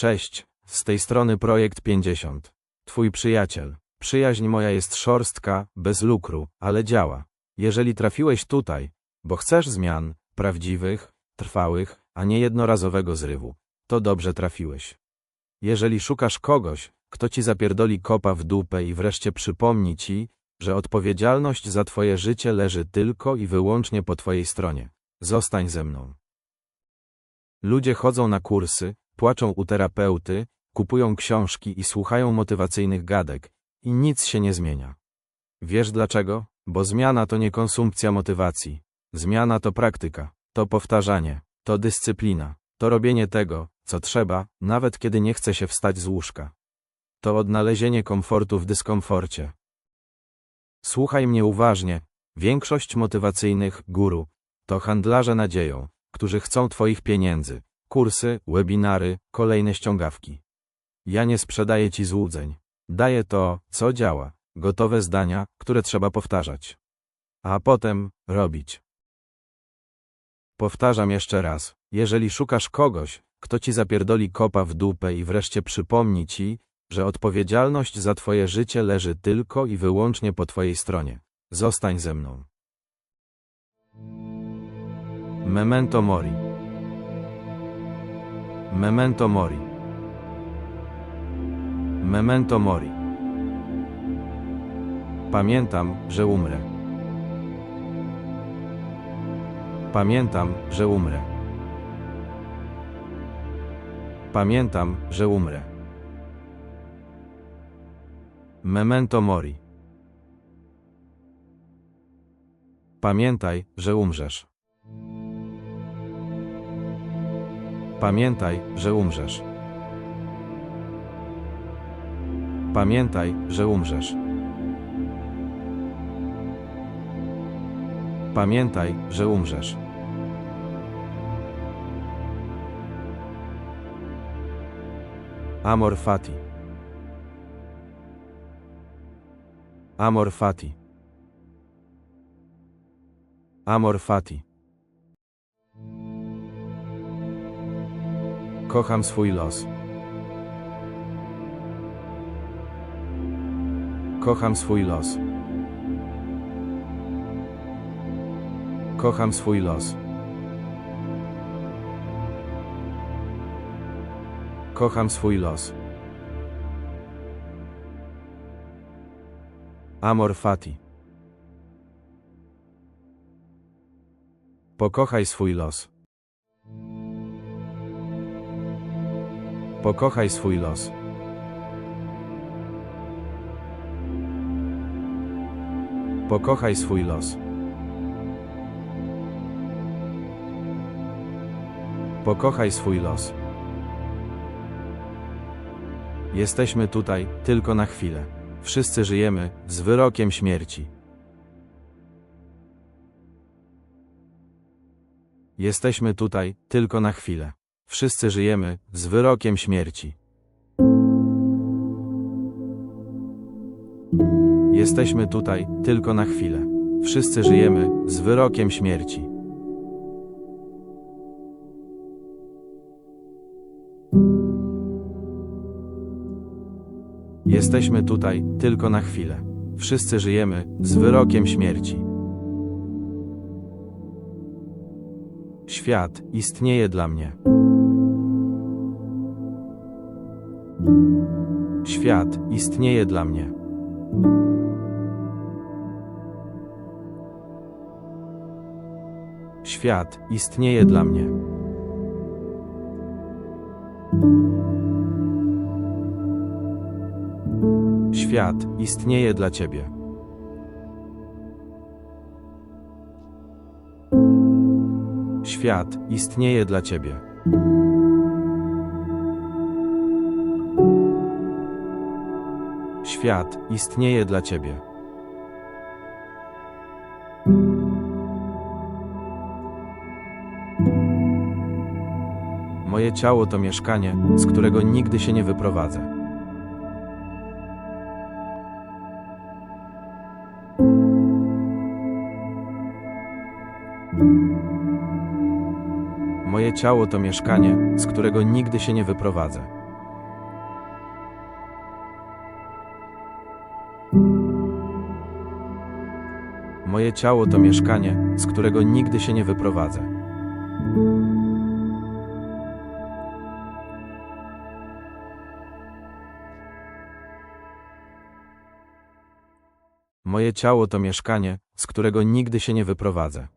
Cześć, z tej strony Projekt 50. Twój przyjaciel. Przyjaźń moja jest szorstka, bez lukru, ale działa. Jeżeli trafiłeś tutaj, bo chcesz zmian, prawdziwych, trwałych, a nie jednorazowego zrywu, to dobrze trafiłeś. Jeżeli szukasz kogoś, kto ci zapierdoli kopa w dupę i wreszcie przypomni ci, że odpowiedzialność za twoje życie leży tylko i wyłącznie po twojej stronie, zostań ze mną. Ludzie chodzą na kursy, płaczą u terapeuty, kupują książki i słuchają motywacyjnych gadek, i nic się nie zmienia. Wiesz dlaczego? Bo zmiana to nie konsumpcja motywacji. Zmiana to praktyka, to powtarzanie, to dyscyplina, to robienie tego, co trzeba, nawet kiedy nie chce się wstać z łóżka. To odnalezienie komfortu w dyskomforcie. Słuchaj mnie uważnie. Większość motywacyjnych guru to handlarze nadzieją, którzy chcą Twoich pieniędzy, kursy, webinary, kolejne ściągawki. Ja nie sprzedaję Ci złudzeń. Daję to, co działa, gotowe zdania, które trzeba powtarzać. A potem robić. Powtarzam jeszcze raz. Jeżeli szukasz kogoś, kto ci zapierdoli kopa w dupę i wreszcie przypomni ci, że odpowiedzialność za twoje życie leży tylko i wyłącznie po twojej stronie, zostań ze mną. Memento mori. Memento mori. Memento mori. Pamiętam, że umrę. Pamiętam, że umrę. Pamiętam, że umrę. Memento mori. Pamiętaj, że umrzesz. Pamiętaj, że umrzesz. Pamiętaj, że umrzesz. Pamiętaj, że umrzesz. Amor fati. Amor fati. Amor fati. Kocham swój los. Kocham swój los. Kocham swój los. Kocham swój los. Amor fati. Pokochaj swój los. Pokochaj swój los. Pokochaj swój los. Pokochaj swój los. Jesteśmy tutaj tylko na chwilę. Wszyscy żyjemy z wyrokiem śmierci. Jesteśmy tutaj tylko na chwilę. Wszyscy żyjemy z wyrokiem śmierci. Jesteśmy tutaj tylko na chwilę. Wszyscy żyjemy z wyrokiem śmierci. Jesteśmy tutaj tylko na chwilę. Wszyscy żyjemy z wyrokiem śmierci. Świat istnieje dla mnie. Świat istnieje dla mnie. Świat istnieje dla mnie. Świat istnieje dla ciebie. Świat istnieje dla ciebie. Świat istnieje dla ciebie. Moje ciało to mieszkanie, z którego nigdy się nie wyprowadzę. Moje ciało to mieszkanie, z którego nigdy się nie wyprowadzę. Moje ciało to mieszkanie, z którego nigdy się nie wyprowadzę. Moje ciało to mieszkanie, z którego nigdy się nie wyprowadzę.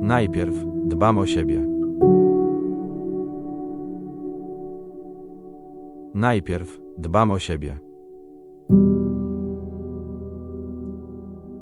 Najpierw dbam o siebie. Najpierw dbam o siebie.